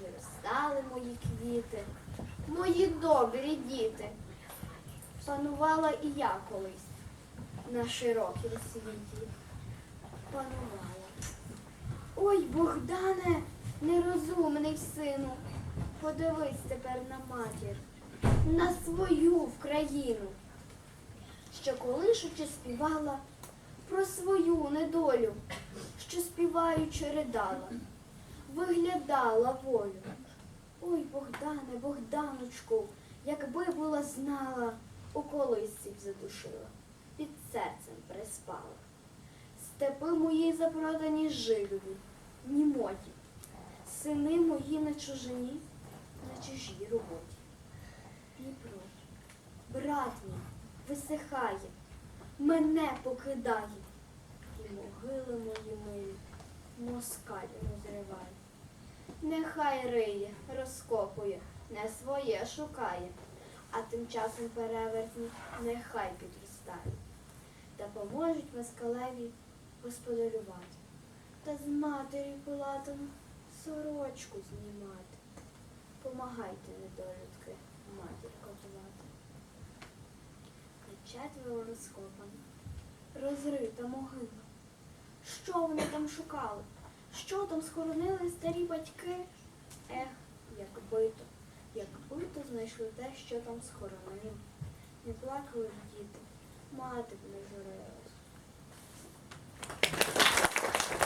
Виростали мої квіти, мої добрі діти. Панувала і я колись на широкім світі. Панувала. Ой, Богдане, нерозумний сину, подивись тепер на матір, на свою Вкраїну, що колишучи співала про свою недолю, що співаючи ридала, виглядала волю. Ой, Богдане, Богданочку, якби була знала, у колисці задушила, під серцем приспала. Степи мої запродані жилові, німоті, сини мої на чужині, на чужій роботі. Дніпро, брат мій, висихає, мене покидає, і могили мої милі, москаль розриває. Нехай риє, розкопує, не своє шукає, а тим часом перевертні нехай підростає. Та поможуть москалеві господарювати, та з матері пилатом сорочку знімати. Помагайте, недолюдки, матір котувати. На четверо розкопана, розрита могила. Що вони там шукали? Що там схоронили старі батьки? Ех, якби то, якби то знайшли те, що там схоронили. Не плакали діти, мати б не журилась.